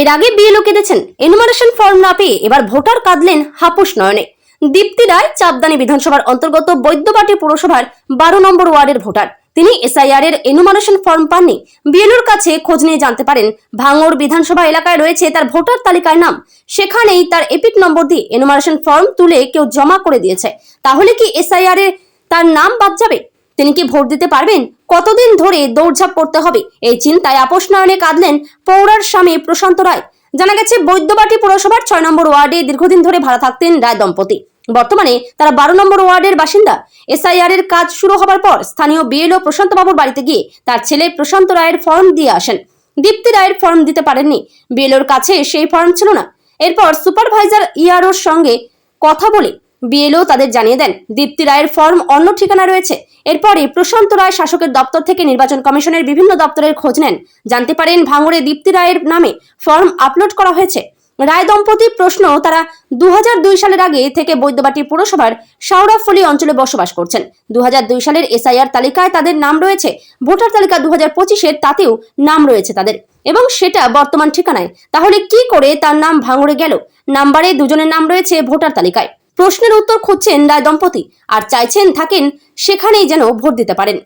এর আগে BLO কেঁদেছেন enumeration form না পেয়ে এবার ভোটার কাঁদলেন হাপুস নয়নে। দীপ্তি রায় চাপদানি বিধানসভার অন্তর্গত বৈদ্যবাটি পুরসভার বারো নম্বর ওয়ার্ডের ভোটার। তিনি এসআইআর এর এনুমারেশন ফর্ম পাননি। বিএলওর কাছে খোঁজ নিয়ে জানতে পারেন, ভাঙড় বিধানসভা এলাকায় রয়েছে তার ভোটার তালিকায় নাম। সেখানেই তার এপিক নম্বর দিয়ে এনুমারেশন ফর্ম তুলে কেউ জমা করে দিয়েছে। তাহলে কি এসআইআর এ তার নাম বাদ যাবে? তিনি কি ভোট দিতে পারবেন? কতদিন ধরে দৌড়ঝাঁপ করতে হবে? এই চিন্তায় আপোষ নয়নে কাঁদলেন পৌরার স্বামী প্রশান্ত রায়। জানা গেছে, বৈদ্যবাটি পুরসভার ছয় নম্বর ওয়ার্ডে দীর্ঘদিন ধরে ভাড়া থাকতেন রায় দম্পতি। বর্তমানে তারা বারো নম্বর ওয়ার্ডের বাসিন্দা। এসআইআর এর কাজ শুরু হবার পর স্থানীয় বিএলও প্রশান্ত বাবুর বাড়িতে গিয়ে তার ছেলে প্রশান্ত রায়ের ফর্ম দিয়ে আসেন। দীপ্তি রায়ের ফর্ম দিতে পারেননি। বিএলওর কাছে সেই ফর্ম ছিল না। এরপর সুপারভাইজার ইআরওর সঙ্গে কথা বলে বিএলও তাদের জানিয়ে দেন, দীপ্তি রায়ের ফর্ম অন্য ঠিকানা রয়েছে। এরপরই প্রশান্ত রায় শাসকের দপ্তর থেকে নির্বাচন কমিশনের বিভিন্ন দপ্তরের খোঁজ নেন। জানতে পারেন, ভাঙড়ে দীপ্তি রায়ের নামে ফর্ম আপলোড করা হয়েছে। রায় দম্পতি প্রশ্ন তারা দু হাজার দুই সালের আগে থেকে বৈদ্যবাটি পুরসভার শাওড়াফলি অঞ্চলে বসবাস করছেন। দু হাজার দুই সালের এসআইআর তালিকায় তাদের নাম রয়েছে, ভোটার তালিকা দু হাজার পঁচিশের তাতেও নাম রয়েছে তাদের। এবং সেটা বর্তমান ঠিকানায়। তাহলে কি করে তার নাম ভাঙড়ে গেল? নাম্বারে দুজনের নাম রয়েছে ভোটার তালিকায়। প্রশ্নের উত্তর খুঁজছেন রায় দম্পতি আর চাইছেন থাকেন সেখানেই যেন ভোট দিতে পারেন।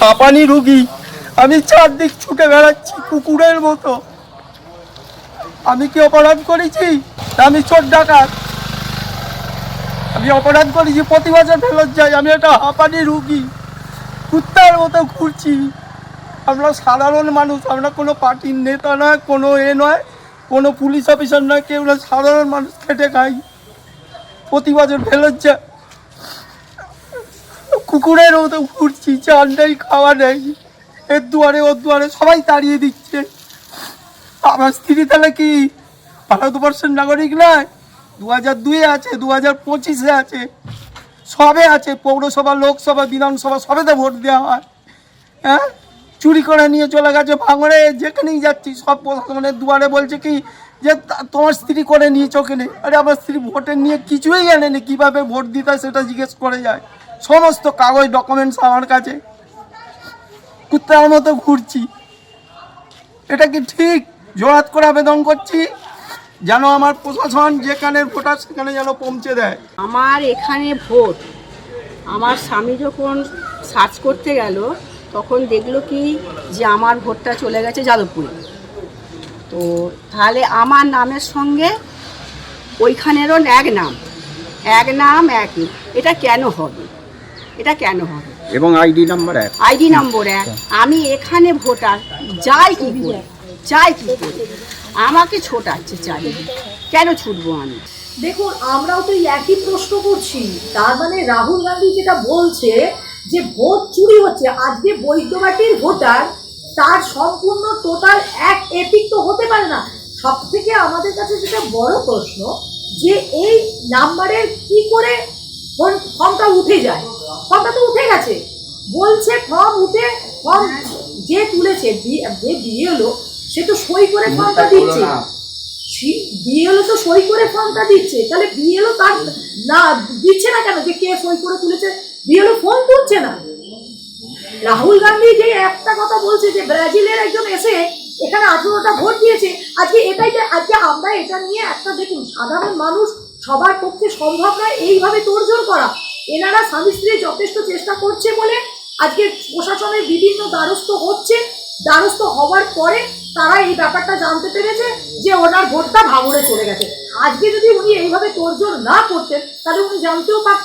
হাঁপানি রুগী, আমি চারদিক ছুটে বেড়াচ্ছি কুকুরের মতো। আমি কি অপরাধ করেছি? আমি চোর ডাকাত। আমি অপরাধ করেছি, প্রতি বছর ফেরত যাই। আমি একটা হাঁপানি রুগী, কুত্তার মতো ঘুরছি। আমরা সাধারণ মানুষ, আমরা কোনো পার্টির নেতা নয়, কোনো এ নয়, কোনো পুলিশ অফিসার নয়, কেউ সাধারণ মানুষ খেটে খাই। প্রতি বছর ফেরত কুকুরের মতো ঘুরছি, চাল নেই, খাওয়া নেই। এর দুয়ারে, ওর দুয়ারে সবাই তাড়িয়ে দিচ্ছে। আমার স্ত্রী তাহলে কি ভারতবর্ষের নাগরিক নয়? দু হাজার দুয়ে আছে দু হাজার পঁচিশে আছে। সবে আছে, পৌরসভা, লোকসভা, বিধানসভা, সবেতে ভোট দেওয়া হয়। হ্যাঁ? চুরি করে নিয়ে চলে গেছে ভাঙড়ে, যেখানেই যাচ্ছি সব প্রশাসনের দুয়ারে বলছে কি যে তোমার স্ত্রী করে নিয়েছো কেনে? আরে আমার স্ত্রী ভোটের নিয়ে কিছুই জানেনি কীভাবে ভোট দিতে হয় সেটা জিজ্ঞেস করে যায়। সমস্ত কাগজ ডকুমেন্টস আমার কাছে। কুত্তার মতো ঘুরছি। এটা কি ঠিক? জোরাত করে আবেদন করছি? যেন আমার প্রশাসন যেখানে ভোটার সেখানে যেন পৌঁছে দেয়। আমার এখানে ভোট। আমার স্বামী যখন সার্চ করতে গেল তখন দেখল কি যে আমার ভোটটা চলে গেছে যাদবপুরে। তো তাহলে আমার নামের সঙ্গে ওইখানেরও এক নাম এক নাম একই এটা কেন হবে? এটা কেন হবে? এবং আইডি নাম্বার এক। আইডি নম্বর এক। আমি এখানে ভোটার যাই কি করে যাই কি করে আমাকে ছোটাচ্ছে চাই কেন ছুটবো আমি? দেখুন আমরাও তো একই প্রশ্ন করছি। তার মানে রাহুল গান্ধী যেটা বলছে যে ভোট চুরি হচ্ছে আজকে বৈদ্যবাটির ভোটার তার সম্পূর্ণ টোটাল এক এপিক তো হতে পারে না। সব থেকে আমাদের কাছে যেটা বড় প্রশ্ন যে এই নাম্বারের কি করে ফর্মটা উঠে যায়? ফর্মটা তো উঠে গেছে। বলছে ফর্ম উঠে ফর্ম যে তুলেছে যে বিএলও সে তো সই করে ফর্মটা দিচ্ছে। বিএলও তো সই করে ফর্মটা দিচ্ছে। তাহলে বিএলও তার না দিচ্ছে না কেন? যে কে সই করে তুলেছে, বিএলও ফোন তুলছে না। রাহুল গান্ধী যে একটা কথা বলছে যে, ব্রাজিলের একজন এসে এখানে আঠেরোটা ভোট দিয়েছে, আজকে এটাই যে, আজকে আমরা এটা নিয়ে একটা দেখুন, সাধারণ মানুষ সবার পক্ষে সম্ভব নয় এইভাবে তোড়জোড় করা। এনারা স্বামী স্ত্রী যথেষ্ট চেষ্টা করছে বলে আজকে প্রশাসনের বিভিন্ন দ্বারস্থ হচ্ছে। দ্বারস্থ হওয়ার পরে তারা এই ব্যাপারটা জানতে পেরেছে যে ওনার ভোটটা ভাঙড়ে চলে গেছে। আজকে যদি উনি এইভাবে তোড়জোড় না করতেন, তাহলে উনি জানতেও পারতেন